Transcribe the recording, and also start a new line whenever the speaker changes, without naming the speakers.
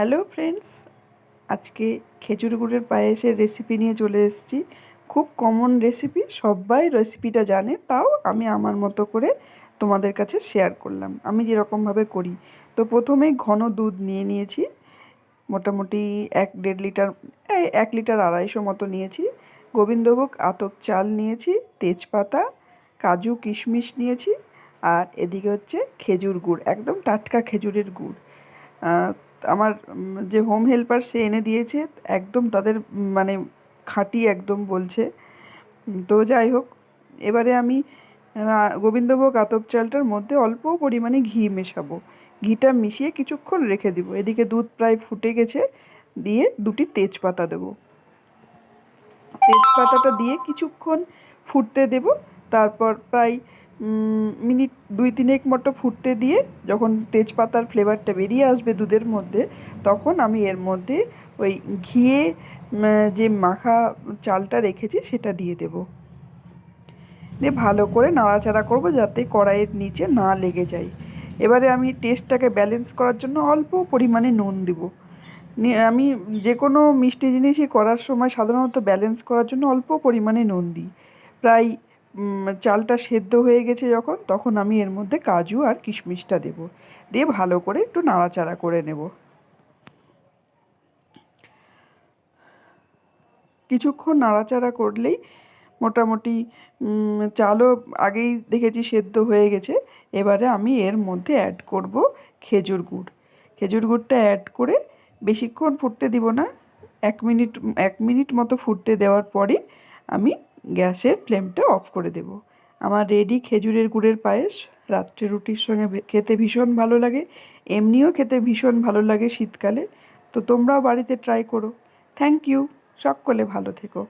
Hello friends আজকে খেজুর গুড়ের পায়েসের রেসিপি নিয়ে চলে এসেছি। খুব কমন রেসিপি সবাই রেসিপিটা জানে, তাও আমি আমার মতো করে তোমাদের কাছে শেয়ার করলাম। আমি যেরকমভাবে করি। তো প্রথমেই ঘন দুধ নিয়ে নিয়েছি। মোটামুটি এক দেড় লিটার এক লিটার আড়াইশো মতো নিয়েছি। গোবিন্দভোগ আতপ চাল নিয়েছি, তেজপাতা, কাজু কিশমিশ নিয়েছি, আর এদিকে হচ্ছে খেজুর গুড়, একদম টাটকা খেজুরের গুড়। আমার যে হোম হেল্পার সে এনে দিয়েছে, একদম তাদের মানে খাঁটি একদম বলছে। তো যাই হোক, এবারে আমি গোবিন্দভোগ আতপ চালটার মধ্যে অল্প পরিমাণে ঘি মেশাবো। ঘিটা মিশিয়ে কিছুক্ষণ রেখে দিব। এদিকে দুধ প্রায় ফুটে গেছে, দিয়ে দুটি তেজপাতা দেবো। তেজপাতাটা দিয়ে কিছুক্ষণ ফুটতে দেব, তারপর প্রায় মিনিট দুই তিনেক মতো ফুটতে দিয়ে যখন তেজপাতার ফ্লেভারটা বেরিয়ে আসবে দুধের মধ্যে, তখন আমি এর মধ্যে ওই ঘিয়ে যে মাখা চালটা রেখেছি সেটা দিয়ে দেব। দিয়ে ভালো করে নাড়াচাড়া করব যাতে কড়াইয়ের নিচে না লেগে যায়। এবারে আমি টেস্টটাকে ব্যালেন্স করার জন্য অল্প পরিমাণে নুন দেবো। আমি যে কোনো মিষ্টি জিনিসই করার সময় সাধারণত ব্যালেন্স করার জন্য অল্প পরিমাণে নুন দিই। প্রায় চালটা সেদ্ধ হয়ে গেছে যখন, তখন আমি এর মধ্যে কাজু আর কিশমিশটা দেবো। দিয়ে ভালো করে একটু নাড়াচাড়া করে নেব। কিছুক্ষণ নাড়াচাড়া করলেই মোটামুটি চালও আগেই দেখেছি সেদ্ধ হয়ে গেছে। এবারে আমি এর মধ্যে অ্যাড করব খেজুর গুড়। খেজুর গুড়টা অ্যাড করে বেশিক্ষণ ফুটতে দিব না। এক মিনিট এক মিনিট মতো ফুটতে দেওয়ার পরে আমি গ্যাসের ফ্লেমটা অফ করে দেব। আমার রেডি খেজুরের গুড়ের পায়েস। রাত্রে রুটির সঙ্গে খেতে ভীষণ ভালো লাগে। এমনিও খেতে ভীষণ ভালো লাগে শীতকালে। তো তোমরাও বাড়িতে ট্রাই করো। থ্যাংক ইউ সকলে ভালো থেকো।